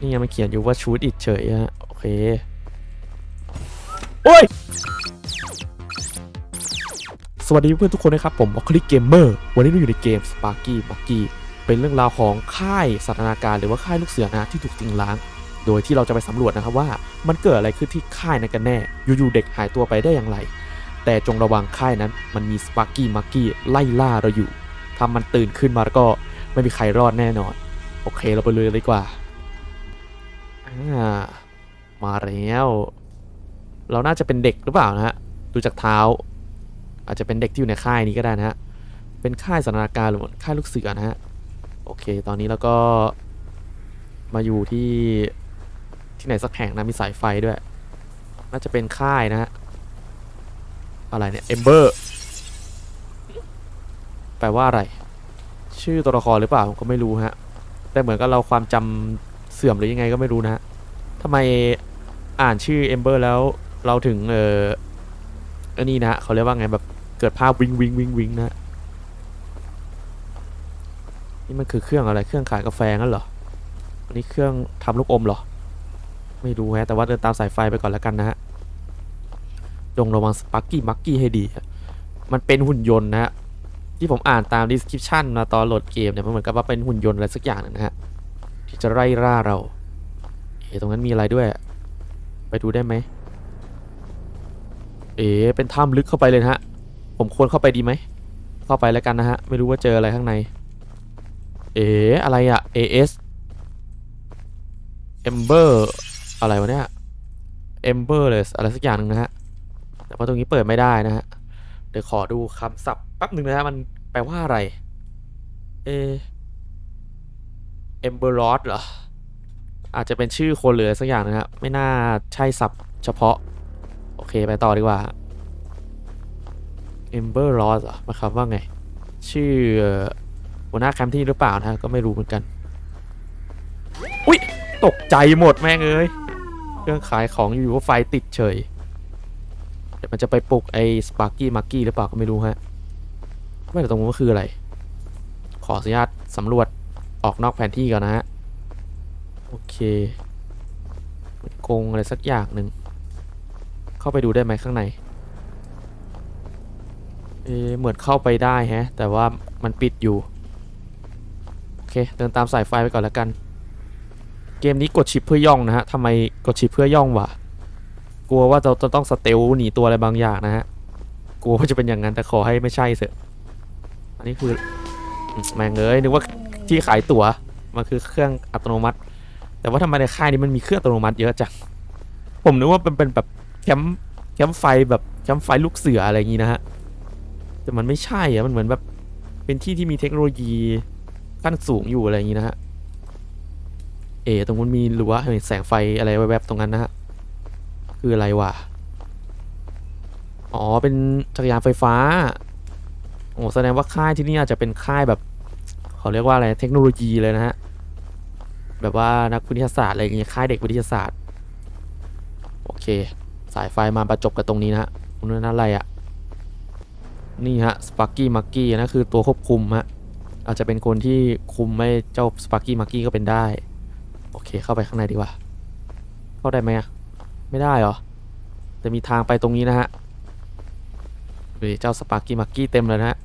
นี่ไงมันเขียนอยู่ว่าชูดอิดเฉยฮะโอเค โอ้ย สวัสดีเพื่อนทุกคนนะครับ ผมบอคลิกเกมเมอร์วันนี้เราอยู่ในเกม Sparky b u g g y เป็นเรื่องราวของค่ายสัตนาการหรือว่าค่ายลูกเสือนะที่ถูกทิ้งร้าง โดยที่เราจะไปสำรวจนะครับว่ามันเกิดอะไรขึ้นที่ค่ายนั้นกันแน่ อยู่ๆเด็กหายตัวไปได้อย่างไร แต่จงระวังค่ายนั้น มันมี Sparky m u g g y ไล่ล่าเราอยู่ถ้ามันตื่นขึ้นมาแล้วก็ไม่มีใครรอดแน่นอน โอเคเราไปเลยดีกว่า อ่ามาแล้ว เราน่าจะเป็นเด็กหรือเปล่านะฮะ ดูจากเท้า อาจจะเป็นเด็กที่อยู่ในค่ายนี้ก็ได้นะฮะ เป็นค่ายสันนการหรือค่ายลูกเสือนะฮะ โอเค ตอนนี้เราก็มาอยู่ที่ที่ไหนสักแห่งนะมีสายไฟด้วย น่าจะเป็นค่ายนะฮะ อะไรเนี่ย เอมเบอร์ แปลว่าอะไร ชื่อตัวละครหรือเปล่าผมก็ไม่รู้ฮะ แต่เหมือนกับเราความจำ เสื่อมหรือยังไงก็ไม่รู้นะฮะทำไมอ่านชื่อเอมเบอร์แล้วเราถึงเอออันนี้นะเขาเรียกว่าไงแบบเกิดภาพวิงวิงวิงวิงนะฮะนี่มันคือเครื่องอะไรเครื่องขายกาแฟงั้นเหรออันนี้เครื่องทำลูกอมเหรอ ไม่รู้ฮะแต่ว่าเดินตามสายไฟไปก่อนแล้วกันนะฮะจงระวังสปักกี้มักกี้ให้ดี มันเป็นหุ่นยนต์นะฮะที่ผมอ่านตาม description มาตอนโหลดเกมเนี่ยมันเหมือนกับว่าเป็นหุ่นยนต์อะไรสักอย่างนะฮะ ที่จะไล่ล่าเราเอ๋ตรงนั้นมีอะไรด้วย ไปดูได้ไหมเอ๋เป็นถ้ำลึกเข้าไปเลยฮะ ผมควรเข้าไปดีไหม เข้าไปแล้วกันนะฮะ ไม่รู้ว่าเจออะไรข้างใน เอ๋อะไรอะ AS Ember อะไรวะเนี่ย Ember เลยอะไรสักอย่างหนึงนะฮะ แต่ว่าตรงนี้เปิดไม่ได้นะฮะ เดี๋ยวขอดูคำศัพท์แป๊บหนึ่งนะฮะ มันแปลว่าอะไร เอ เอมเบอร์ลอสเหรอ อาจจะเป็นชื่อคนเหลือสักอย่างนะครับ ไม่น่าใช่ศัพท์เฉพาะ โอเคไปต่อดีกว่าเอมเบอร์ลอสเหรอมาความว่าไง ชื่อหัวหน้าแคมป์ที่หรือเปล่านะก็ไม่รู้เหมือนกัน อุ๊ย ตกใจหมดแม่งเอ้ยเครื่องขายของอยู่ๆก็ไฟติดเฉยเดี๋ยวมันจะไปปลุกไอ้สปาร์กี้มักกี้หรือเปล่าก็ไม่รู้ฮะไม่แต่ตรงนู้นก็คืออะไร ขออนุญาตสำรวจ ออกนอกแผนที่ก่อนนะฮะ โอเคมันกงอะไรสักอย่างหนึ่ง เข้าไปดูได้ไหมข้างใน เอะเหมือนเข้าไปได้ฮะ แต่ว่ามันปิดอยู่ โอเค เดินตามสายไฟไปก่อนแล้วกัน เกมนี้กดชิปเพื่อย่องนะฮะทำไมกดชิปเพื่อย่องวะ กลัวว่าเราจะต้องสเตลหนีตัวอะไรบางอย่างนะฮะ กลัวว่าจะเป็นอย่างนั้นแต่ขอให้ไม่ใช่เถอะอันนี้คือแม่งเอ้ยนึกว่า ที่ขายตั๋วมันคือเครื่องอัตโนมัติ แต่ว่าทำไมในค่ายนี้มันมีเครื่องอัตโนมัติเยอะจังผมนึกว่าเป็นเป็นแบบแคมป์แคมป์ไฟแบบแคมป์ไฟลูกเสืออะไรอย่างงี้นะฮะแต่มันไม่ใช่อะมันเหมือนแบบเป็นที่ที่มีเทคโนโลยีขั้นสูงอยู่อะไรอย่างงี้นะฮะเอ๋ตรงนู้นมีหรือว่าเห็นแสงไฟอะไรแวบๆตรงนั้นนะฮะคืออะไรวะอ๋อเป็นจักรยานไฟฟ้าโอ้แสดงว่าค่ายที่นี่อาจจะเป็นค่ายแบบ เขาเรียกว่าอะไรเทคโนโลยีเลยนะฮะแบบว่านักวิทยาศาสตร์อะไรอย่างเงี้ยค่ายเด็กวิทยาศาสตร์ โอเค สายไฟมาประจบกับตรงนี้นะฮะนั้นอะไรอะ่ะนี่ฮะสปาร์กี้มักกี้นะคือตัวควบคุมฮะอาจจะเป็นคนที่คุมไม่เจ้าสปาร์กี้มักกี้ก็เป็นได้ โอเคเข้าไปข้างในดีกว่า เข้าได้ไหมอะไม่ได้เหรอจะมีทางไปตรงนี้นะฮะดูดิเจ้าสปาร์กี้มักกี้เต็มเลยนะฮะ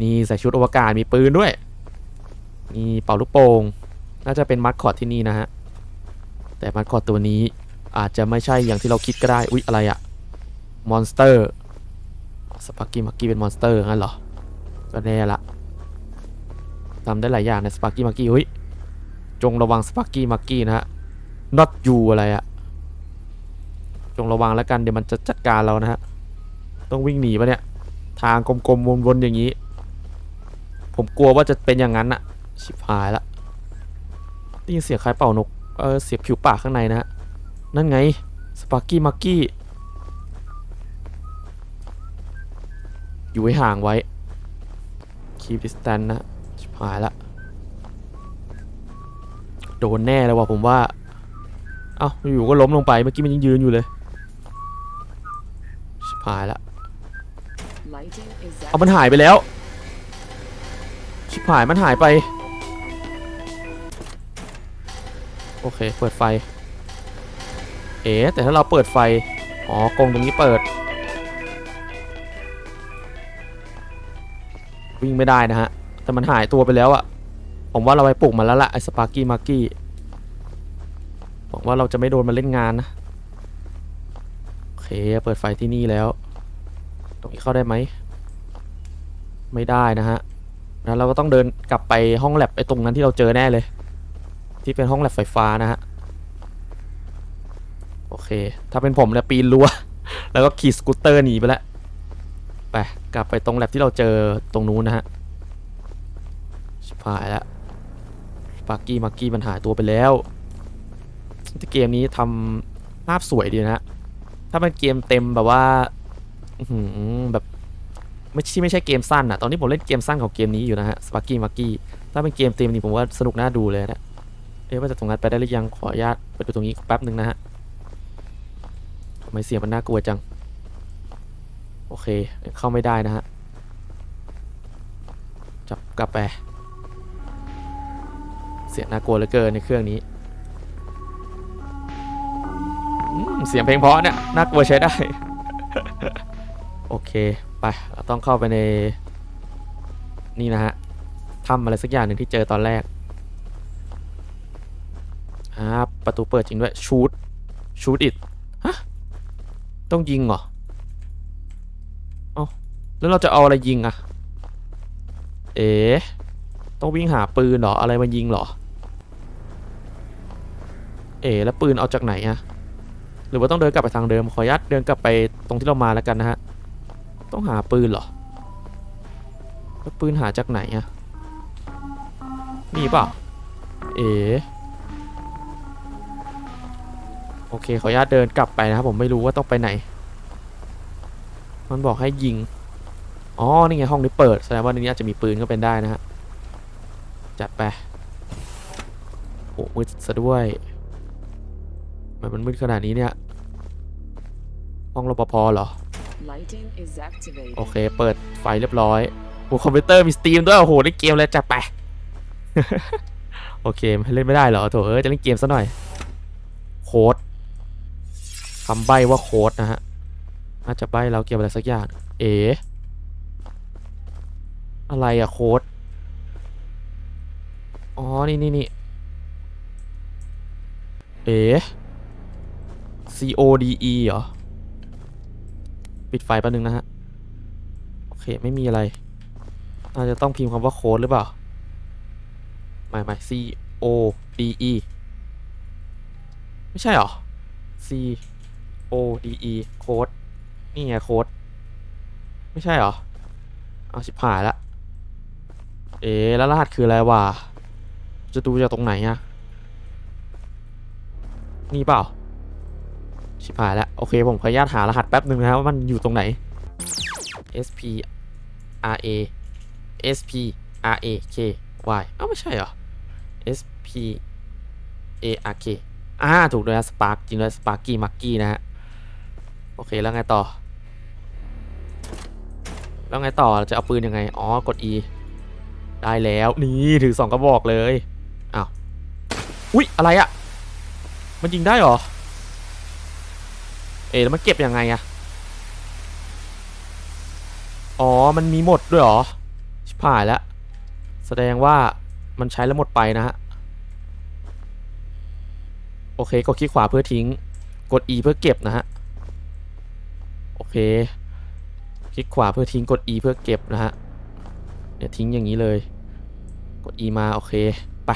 นี่ใส่ชุดอวกาศมีปืนด้วย มีเป่าลูกโป่งน่าจะเป็นมัดคอดที่นี่นะฮะ แต่มัดคอดตัวนี้อาจจะไม่ใช่อย่างที่เราคิดก็ได้ อุ๊ย อะไรอะมอนสเตอร์สปาร์กี้มักกี้เป็นมอนสเตอร์งั้นเหรอ ก็แน่ละทำได้หลายอย่างในสปาร์กี้มักกี้เฮ้ยจงระวังสปาร์กี้มักกี้นะฮะ not you อะไรอะจงระวังแล้วกันเดี๋ยวมันจะจัดการเรานะฮะ ต้องวิ่งหนีปะเนี่ย ทางกลมๆวนๆอย่างนี้ ผมกลัวว่าจะเป็นอย่างนั้นอะ ชิบหายละได้ยินเสียงคล้ายเป่านก เออเสียงผิวปากข้างในนะฮะ นั่นไง สปาร์กี้มักกี้ อยู่ให้ห่างไว้ keep distance นะ ชิบหายละ โดนแน่แล้วว่ะผมว่า เอ้าอยู่ก็ล้มลงไป เมื่อกี้มันยังยืนอยู่เลย ชิบหายละ เอามันหายไปแล้ว ชิบหายมันหายไป โอเค เปิดไฟ เอ๋แต่ถ้าเราเปิดไฟ อ๋อกรงตรงนี้เปิด วิ่งไม่ได้นะฮะ แต่มันหายตัวไปแล้วอะผมว่าเราไปปลุกมันแล้วล่ะไอ้สปาร์กี้มาร์กี้หวังว่าเราจะไม่โดนมันเล่นงานนะ โอเค เปิดไฟที่นี่แล้ว ตรงนี้เข้าได้ไหม ไม่ได้นะฮะ แล้วเราก็ต้องเดินกลับไปห้องแลบไอ้ตรงนั้นที่เราเจอแน่เลย ที่เป็นห้องแลบไฟฟ้านะฮะ โอเค ถ้าเป็นผมเนี่ยปีนรั้ว แล้วก็ขี่สกูตเตอร์หนีไปแล้ว ไปกลับไปตรงแลบที่เราเจอตรงนู้นนะฮะชิบหายแล้วปากกี้มักกี้มันหายตัวไปแล้วแต่เกมนี้ทำภาพสวยดีนะฮะ ถ้าเป็นเกมเต็มแบบว่าหือแบบไม่ใช่ไม่ใช่เกมสั้นอะตอนนี้ผมเล่นเกมสั้นของเกมนี้อยู่นะฮะสปาร์กี้มักกี้ถ้าเป็นเกมเต็มนี่ผมว่าสนุกน่าดูเลยนะ เอ๊ะว่าจะตรงนั้นไปได้หรือยังขออนุญาตไปดูตรงนี้แป๊บหนึ่งนะฮะทำไมเสียงมันน่ากลัวจัง โอเคเข้าไม่ได้นะฮะ จับกลับไป เสียงน่ากลัวเหลือเกินในเครื่องนี้ เสียงเพลงเพราะเนี่ยน่ากลัวใช้ได้ โอเคไปเราต้องเข้าไปใน นี่นะฮะทำอะไรสักอย่างหนึ่งที่เจอตอนแรกอ่า ประตูเปิดจริงด้วยชูดชูดอิดฮะต้องยิงเหรอเอ้าแล้วเราจะเอาอะไรยิงอะเอ๋ต้องวิ่งหาปืนเหรออะไรมายิงเหรอ เอ๋แล้วปืนเอาจากไหนอะหรือว่าต้องเดินกลับไปทางเดิมขออนุญาตเดินกลับไปตรงที่เรามาแล้วกันนะฮะต้องหาปืนเหรอแล้วปืนหาจากไหนอะมีเปล่าเอ๋ อเคขออนุญาตเดินกลับไปนะครับผมไม่รู้ว่าต้องไปไหน มันบอกให้ยิง อ๋อ นี่ไงห้องนี้เปิด แสดงว่าในนี้อาจจะมีปืนก็เป็นได้นะฮะ จัดไป โอ้มืดซะด้วยทำไมันมันมืดขนาดนี้เนี่ย ห้องรปภเหรอ Lighting is activated. โอเค เปิดไฟเรียบร้อยโอ้คอมพิวเตอร์มีสตรีมด้วย โอ้โหเล่นเกมเลยจัดไป โอเคไม่เล่นไม่ได้เหรอโถเอ้ยจะเล่นเกมซะหน่อยโค้ด คำใบ้ว่าโค้ดนะฮะน่าจะใบ้เราเกี่ยวกับอะไรสักอย่าง เอ๋อะไรอะโค้ด อ๋อ นี่นี่นี่เอ๋ C O D E เหรอ ปิดไฟแป๊บนึงนะฮะ โอเค ไม่มีอะไรอาจจะต้องพิมพ์คำว่าโค้ดหรือเปล่า ไม่ไม่ C O D E ไม่ใช่หรอ C O D E โค้ดนี่ไงโค้ดไม่ใช่หรอ เอาชิบหายละ เอ๊ะแล้วรหัสคืออะไรวะ จะดูจากตรงไหนอะนี่เปล่า ชิบหายแล้วโอเค ผมขออนุญาตหารหัสแป๊บหนึ่งนะครับว่ามันอยู่ตรงไหน S P R A S P R A K Y เอ้าไม่ใช่เหรอ S P A R K อ่าถูกด้วยสปาร์กจริงด้วยสปาร์กี้มักกี้นะฮะ โอเคแล้วไงต่อ แล้วไงต่อเราจะเอาปืนยังไง อ๋อกด E ได้แล้วนี่ถือสองกระบอกเลยอ้าวอุ๊ยอะไรอะมันยิงได้หรอ เอ๊ะแล้วมันเก็บยังไงอะอ๋อ มันมีหมดด้วยหรอ ชิบหายแล้ว แสดงว่ามันใช้แล้วหมดไปนะฮะ โอเค กดคลิกขวาเพื่อทิ้ง กด E เพื่อเก็บนะฮะ เคคลิกขวาเพื่อทิ้งกด E เพื่อเก็บนะฮะเนี่ยทิ้งอย่างนี้เลย กด E มาโอเคไป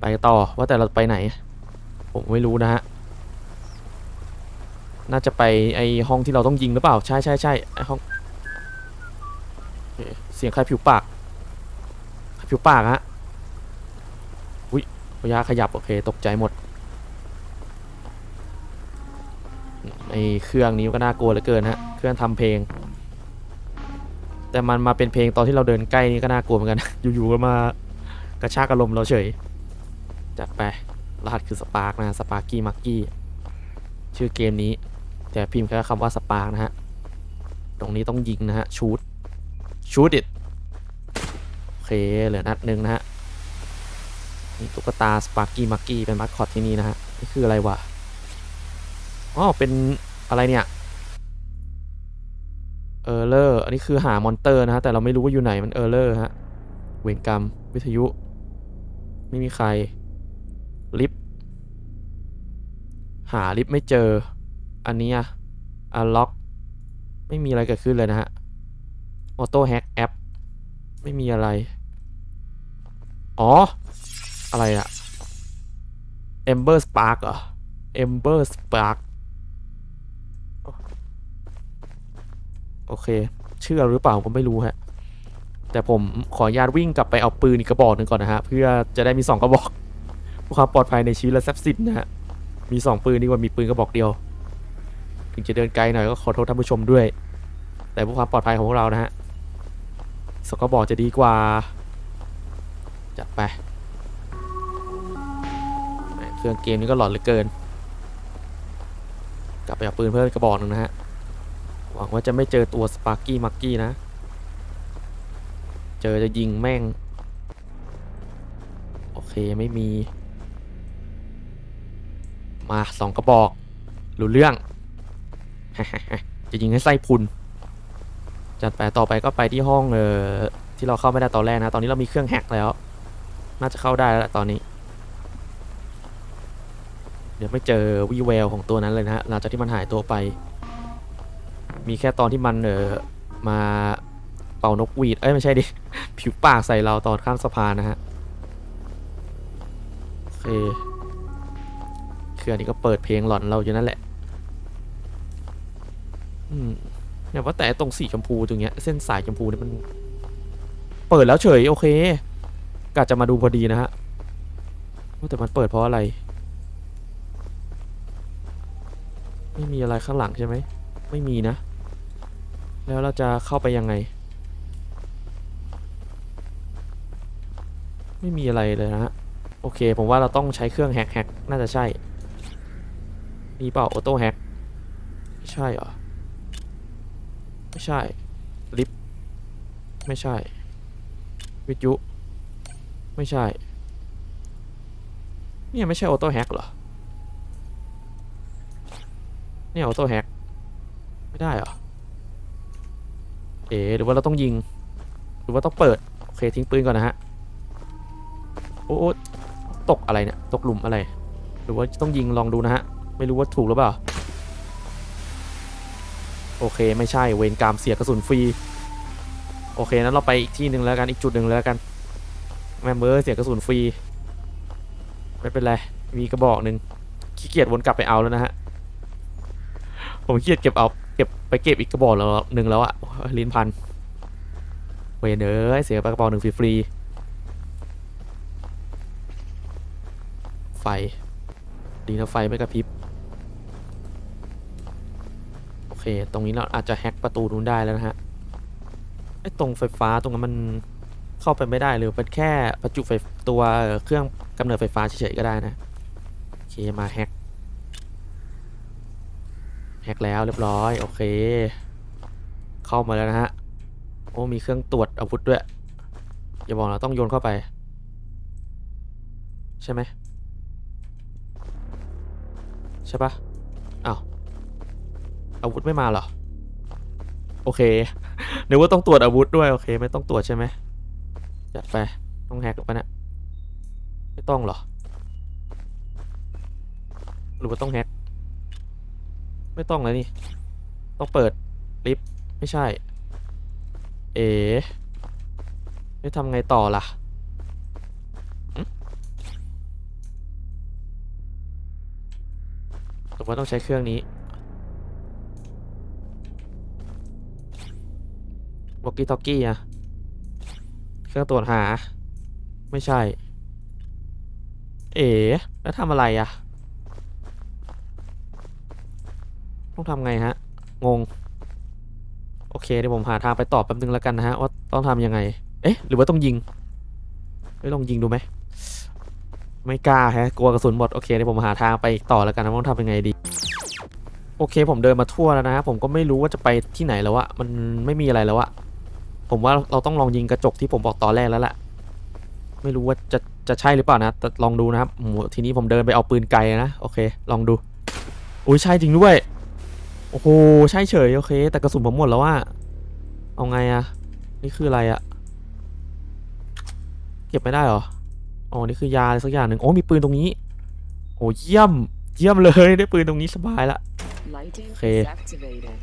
ไปต่อว่าแต่เราไปไหน ผมไม่รู้นะฮะน่าจะไปไอห้องที่เราต้องยิงหรือเปล่า ใช่ใช่ใช่ไอห้องเสียงใครผิวปากผิวปากฮะอุ้ยพยาขยับโอเคตกใจหมด ไอเครื่องนี้ก็น่ากลัวเหลือเกินฮะเครื่องทำเพลง แต่มันมาเป็นเพลงตอนที่เราเดินใกล้นี่ก็น่ากลัวเหมือนกัน อยู่ๆก็มากระชากอารมณ์เราเฉยจัดไปรหัสคือสปาร์กนะสปาร์กี้มักกี้ชื่อเกมนี้ แต่พิมพ์แค่คำว่าสปาร์กนะฮะตรงนี้ต้องยิงนะฮะชูดชูดอิดโอเคเหลือนัดหนึ่งนะฮะนี่ตุ๊กตาสปาร์กี้มักกี้เป็นมัสคอตที่นี่นะฮะนี่คืออะไรวะ อ๋อเป็นอะไรเนี่ย เออร์เลอร์ อันนี้คือหามอนเตอร์นะฮะ แต่เราไม่รู้ว่าอยู่ไหนมันเออร์เลอร์ฮะ เวรกรรม วิทยุ ไม่มีใคร ลิฟต์หาลิฟต์ไม่เจอ อันนี้อะอัลล็อก ไม่มีอะไรเกิดขึ้นเลยนะฮะ ออโต้แฮกแอป ไม่มีอะไร อ๋อ อะไรอะ Ember Spark เหรอ Ember Spark โอเค เชื่อหรือเปล่าผมไม่รู้ฮะ แต่ผมขออนุญาตวิ่งกลับไปเอาปืนอีกกระบอกหนึ่งก่อนนะฮะ เพื่อจะได้มีสองกระบอกเพื่อความปลอดภัยในชีวิตและทรัพย์สินนะฮะ มีสองปืนดีกว่ามีปืนกระบอกเดียว ถึงจะเดินไกลหน่อยก็ขอโทษท่านผู้ชมด้วย แต่เพื่อความปลอดภัยของพวกเรานะฮะสองกระบอกจะดีกว่า จัดไปเครื่องเกมนี้ก็หลอนเหลือเกิน กลับไปเอาปืนเพิ่มกระบอกหนึ่งนะฮะ หวังว่าจะไม่เจอตัวสปาร์กี้มักกี้นะ เจอจะยิงแม่ง โอเคไม่มี มาสองกระบอก รู้เรื่อง จะยิงให้ไส้พุน จัดไปต่อไปก็ไปที่ห้องเออที่เราเข้าไม่ได้ตอนแรกนะ ตอนนี้เรามีเครื่องแฮกแล้ว น่าจะเข้าได้แล้วตอนนี้ เดี๋ยวไม่เจอวีแววของตัวนั้นเลยนะฮะหลังจากที่มันหายตัวไป มีแค่ตอนที่มันเออมาเป่านกหวีด เอ้ย ไม่ใช่ดิ ผิวปากใส่เราตอนข้ามสะพานนะฮะ โอเคเครื่องนี้ก็เปิดเพลงหลอนเราอยู่นั่นแหละ อืมเนี่ยว่าแต่ตรงสีชมพูตรงเนี้ย เส้นสายชมพูเนี่ยมัน เปิดแล้วเฉย โอเคกะจะมาดูพอดีนะฮะว่าแต่มันเปิดเพราะอะไร ไม่มีอะไรข้างหลังใช่ไหม ไม่มีนะ แล้วเราจะเข้าไปยังไง ไม่มีอะไรเลยนะฮะ โอเค ผมว่าเราต้องใช้เครื่องแฮกแฮกน่าจะใช่ มีเปล่าออโต้แฮกไม่ใช่เหรอ ไม่ใช่ ลิฟไม่ใช่ วิทยุ ไม่ใช่ เนี่ยไม่ใช่ออโต้แฮกเหรอ เนี่ยออโต้แฮกไม่ได้เหรอ เอ๋หรือว่าเราต้องยิง หรือว่าต้องเปิด โอเคทิ้งปืนก่อนนะฮะโอ้โอ้ตกอะไรเนี่ย ตกหลุมอะไร หรือว่าต้องยิงลองดูนะฮะ ไม่รู้ว่าถูกหรือเปล่า โอเคไม่ใช่เวรกรรมเสียกระสุนฟรี โอเคนั้นเราไปอีกที่หนึ่งแล้วกันอีกจุดหนึ่งแล้วกัน แมมเบอร์เสียกระสุนฟรี ไม่เป็นไร มีกระบอกหนึ่งขี้เกียจวนกลับไปเอาแล้วนะฮะ ผมขี้เกียจเก็บเอา เก็บไปเก็บอีกกระบอกแล้วหนึ่งแล้วอะลิ้นพันเวนเอ้ยเสียไปกระบอกหนึ่งฟรีไฟ ดีนะไฟไม่กระพริบ โอเค ตรงนี้เราอาจจะแฮกประตูนู้นได้แล้วนะฮะไอ้ตรงไฟฟ้าตรงนั้นมันเข้าไปไม่ได้หรือเป็นแค่ประจุไฟตัวเครื่องกำเนิดไฟฟ้าเฉยๆก็ได้นะ โอเค มาแฮก แฮ็กแล้วเรียบร้อยโอเค เข้ามาแล้วนะฮะโอ้มีเครื่องตรวจอาวุธด้วยอย่าบอกนะต้องโยนเข้าไป ใช่ไหมใช่ปะอ้าวอาวุธไม่มาเหรอ โอเคนึกว่าต้องตรวจอาวุธด้วยโอเค ไม่ต้องตรวจใช่ไหมจัดไปต้องแฮกปล่าเนี่ยไม่ต้องเหรอหรือว่าต้องแฮก ไม่ต้องเลยนี่ ต้องเปิดลิฟต์ไม่ใช่ เอ๋ไม่ทำไงต่อล่ะหึหรือว่าต้องใช้เครื่องนี้วอกกี้ทอกกี้อะเครื่องตรวจหา ไม่ใช่ เอ๋แล้วทำอะไรอะ ต้องทำไงฮะ งง โอเคเดี๋ยวผมหาทางไปตอบแป๊บนึงแล้วกันนะฮะ ว่าต้องทำยังไง เอ๊ะ หรือว่าต้องยิงไม่ลองยิงดูไหม ไม่กล้าฮะ กลัวกระสุนหมด โอเคเดี๋ยวผมหาทางไปต่อแล้วกันนะว่าต้องทำยังไงดี โอเค ผมเดินมาทั่วแล้วนะฮะผมก็ไม่รู้ว่าจะไปที่ไหนแล้วอะมันไม่มีอะไรแล้วอะผมว่าเราต้องลองยิงกระจกที่ผมบอกตอนแรกแล้วแหละไม่รู้ว่าจะจะใช่หรือเปล่านะแต่ลองดูนะครับทีนี้ผมเดินไปเอาปืนไกลนะ โอเค ลองดู อุ้ยใช่จริงด้วย โอ้โหใช่เฉยโอเค แต่กระสุนผมหมดแล้วว่าเอาไงอะนี่คืออะไรอะเก็บไม่ได้หรออ๋อนี่คือยาอะไรสักอย่างหนึ่งโอ้มีปืนตรงนี้โอ้เยี่ยม เยี่ยมเลยได้ปืนตรงนี้สบายละ Lighting Okay. is activated.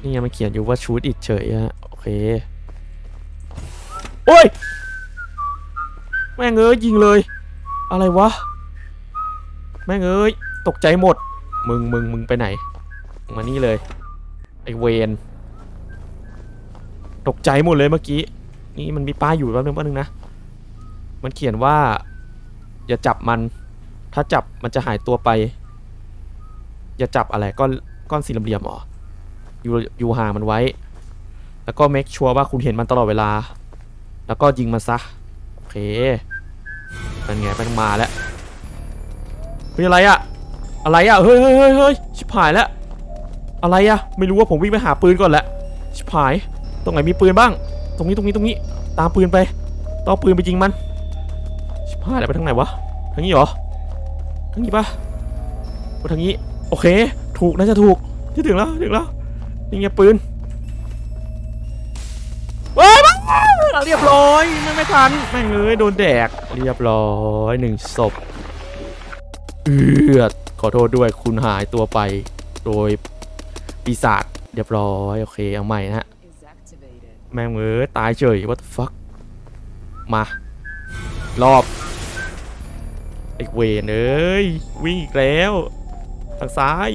นี่ไงมันเขียนอยู่ว่าชูดอิดเฉยฮะโอเคโอ้ยแม่งเอ้ยยิงเลย อะไรวะ แม่งเอ้ยตกใจหมด มึงมึงมึงไปไหน มานี่เลย ไอเวนตกใจหมดเลยเมื่อกี้ นี่มันมีป้ายอยู่แป๊บนึงแป๊บนึงนะ มันเขียนว่า อย่าจับมัน ถ้าจับมันจะหายตัวไป อย่าจับอะไรก้อนก้อนสี่เหลี่ยมหรออยู่อยู่ห่างมันไว้ แล้วก็ make sure ว่าคุณเห็นมันตลอดเวลา แล้วก็ยิงมันซะ โอเคนั่นไงมันมาแล้วเฮ้ยอะไรอะอะไรอะเฮ้ยเฮ้ยเฮ้ยเฮ้ยชิบหายแล้ว อะไรอะไม่รู้ว่าผมวิ่งไปหาปืนก่อนแหละชิบหาย ตรงไหนมีปืนบ้าง ตรงนี้ตรงนี้ตรงนี้ ตามปืนไปต้องปืนไปยิงมันชิบหายไปทางไหนวะทางนี้เหรอทางนี้ปะไปทางนี้ โอเค ถูกน่าจะถูกที่ถึงแล้วถึงแล้วนี่ไงปืนเฮ้ยมาเรียบร้อยไม่ไม่ทันแม่งเอ้ยโดนแดกเรียบร้อยหนึ่งศพเอือดขอโทษด้วยคุณหายตัวไป โดย ปีศาจเรียบร้อยโอเคเอาใหม่นะฮะแม่งเอ้ยตายเฉย what the fuck มา รอบไอ้เวนเอ้ยวิ่งอีกแล้วทางซ้าย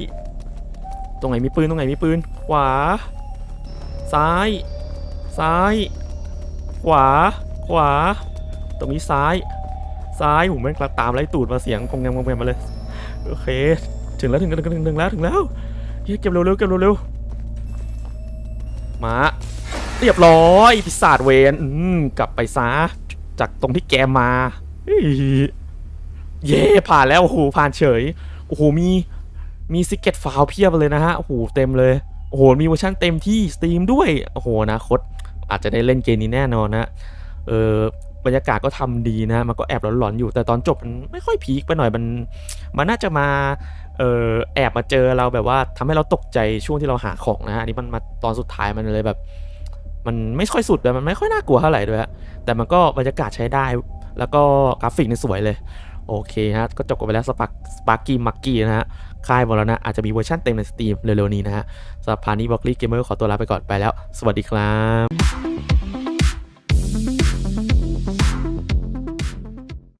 ตรงไหนมีปืนตรงไหนมีปืน ขวา ซ้าย ซ้าย ขวา ขวา ตรงนี้ซ้าย ซ้ายผมแม่งตามไล่ตูดมาเสียงกงแงมกงแงมมาเลย โอเค ถึงแล้วถึงแล้วถึงแล้วถึงแล้ว เฮ้ยเก็บเร็วๆเก็บเร็วๆมาเรียบร้อยปีศาจเวนอืมกลับไปซะจากตรงที่แกมาเย่ผ่านแล้วโอ้โหผ่านเฉยโอ้โหมีมีซิกเก็ตฟาวเพียบเลยนะฮะโอ้โหเต็มเลยโอ้โหมีเวอร์ชันเต็มที่สตรีมด้วยโอ้โหนาคตอาจจะได้เล่นเกมนี้แน่นอนนะเออบรรยากาศก็ทำดีนะ มันก็แอบหลอนๆอยู่แต่ตอนจบมันไม่ค่อยพีคไปหน่อยมันมันน่าจะมา เออแอบมาเจอเราแบบว่าทำให้เราตกใจช่วงที่เราหาของนะฮะอันนี้มันมาตอนสุดท้ายมันเลยแบบ มันไม่ค่อยสุดเลยมันไม่ค่อยน่ากลัวเท่าไหร่ด้วยฮะแต่มันก็บรรยากาศใช้ได้ แล้วก็กราฟิกนี่สวยเลยโอเคฮะก็จบกันไปแล้วสปาร์สปาร์กี้มักกี้นะฮะค่ายบอลนะอาจจะมีเวอร์ชันเต็มในสตรีมเร็วๆนี้นะฮะสำหรับพานี้บล็อกลี่เกมเมอร์ขอตัวลาไปก่อนไปแล้ว สวัสดีครับ